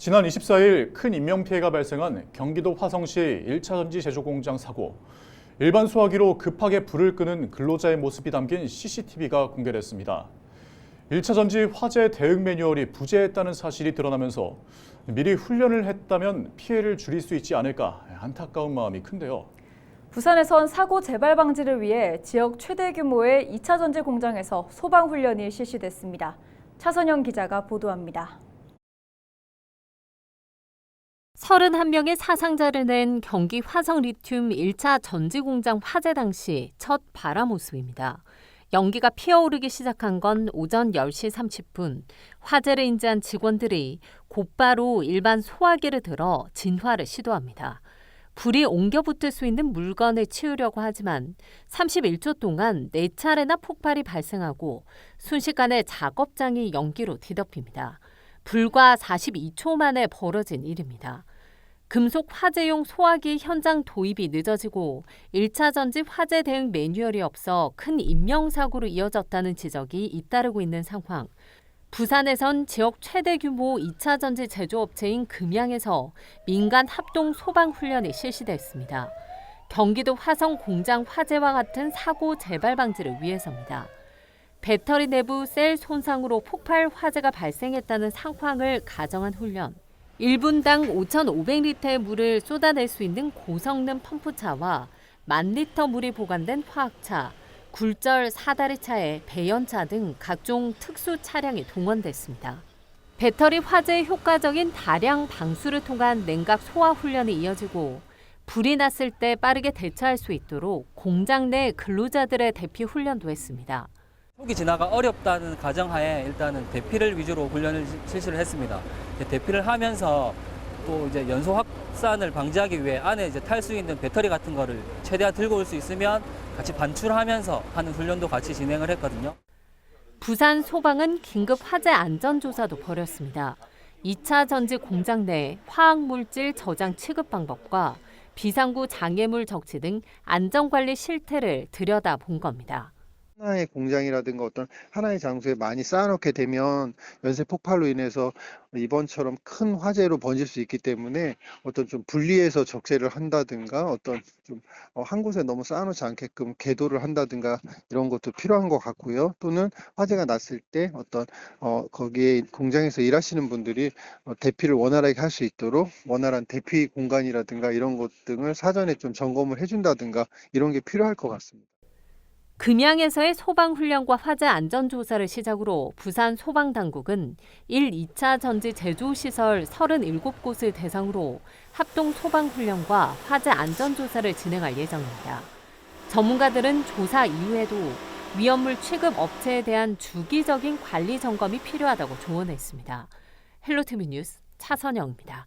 지난 24일 큰 인명피해가 발생한 경기도 화성시 1차 전지 제조 공장 사고. 일반 소화기로 급하게 불을 끄는 근로자의 모습이 담긴 CCTV가 공개됐습니다. 1차 전지 화재 대응 매뉴얼이 부재했다는 사실이 드러나면서 미리 훈련을 했다면 피해를 줄일 수 있지 않을까 안타까운 마음이 큰데요. 부산에선 사고 재발 방지를 위해 지역 최대 규모의 2차 전지 공장에서 소방 훈련이 실시됐습니다. 차선영 기자가 보도합니다. 31명의 사상자를 낸 경기 화성 리튬 1차 전지 공장 화재 당시 첫 발화 모습입니다. 연기가 피어오르기 시작한 건 오전 10시 30분. 화재를 인지한 직원들이 곧바로 일반 소화기를 들어 진화를 시도합니다. 불이 옮겨 붙을 수 있는 물건을 치우려고 하지만 31초 동안 4차례나 폭발이 발생하고 순식간에 작업장이 연기로 뒤덮입니다. 불과 42초 만에 벌어진 일입니다. 금속 화재용 소화기 현장 도입이 늦어지고 1차 전지 화재 대응 매뉴얼이 없어 큰 인명사고로 이어졌다는 지적이 잇따르고 있는 상황. 부산에선 지역 최대 규모 2차 전지 제조업체인 금양에서 민간 합동 소방 훈련이 실시됐습니다. 경기도 화성 공장 화재와 같은 사고 재발 방지를 위해서입니다. 배터리 내부 셀 손상으로 폭발 화재가 발생했다는 상황을 가정한 훈련. 1분당 5,500리터의 물을 쏟아낼 수 있는 고성능 펌프차와 만 리터 물이 보관된 화학차, 굴절 사다리차에 배연차 등 각종 특수 차량이 동원됐습니다. 배터리 화재에 효과적인 다량 방수를 통한 냉각 소화 훈련이 이어지고 불이 났을 때 빠르게 대처할 수 있도록 공장 내 근로자들의 대피 훈련도 했습니다. 초기 진화가 어렵다는 가정하에 일단은 대피를 위주로 훈련을 시- 실시를 했습니다. 대피를 하면서 또 이제 연소 확산을 방지하기 위해 안에 이제 탈 수 있는 배터리 같은 거를 최대한 들고 올 수 있으면 같이 반출하면서 하는 훈련도 같이 진행을 했거든요. 부산 소방은 긴급 화재 안전 조사도 벌였습니다. 2차 전지 공장 내 화학물질 저장 취급 방법과 비상구 장애물 적치 등 안전관리 실태를 들여다본 겁니다. 하나의 공장이라든가 어떤 하나의 장소에 많이 쌓아놓게 되면 연쇄 폭발로 인해서 이번처럼 큰 화재로 번질 수 있기 때문에 어떤 좀 분리해서 적재를 한다든가 어떤 좀 어, 한 곳에 너무 쌓아놓지 않게끔 계도를 한다든가 이런 것도 필요한 것 같고요. 또는 화재가 났을 때 어떤 어, 거기에 공장에서 일하시는 분들이 어, 대피를 원활하게 할 수 있도록 원활한 대피 공간이라든가 이런 것 등을 사전에 좀 점검을 해준다든가 이런 게 필요할 것 같습니다. 금양에서의 소방 훈련과 화재 안전 조사를 시작으로 부산 소방 당국은 1, 2차 전지 제조 시설 37곳을 대상으로 합동 소방 훈련과 화재 안전 조사를 진행할 예정입니다. 전문가들은 조사 이후에도 위험물 취급 업체에 대한 주기적인 관리 점검이 필요하다고 조언했습니다. 헬로티비 뉴스 차선영입니다.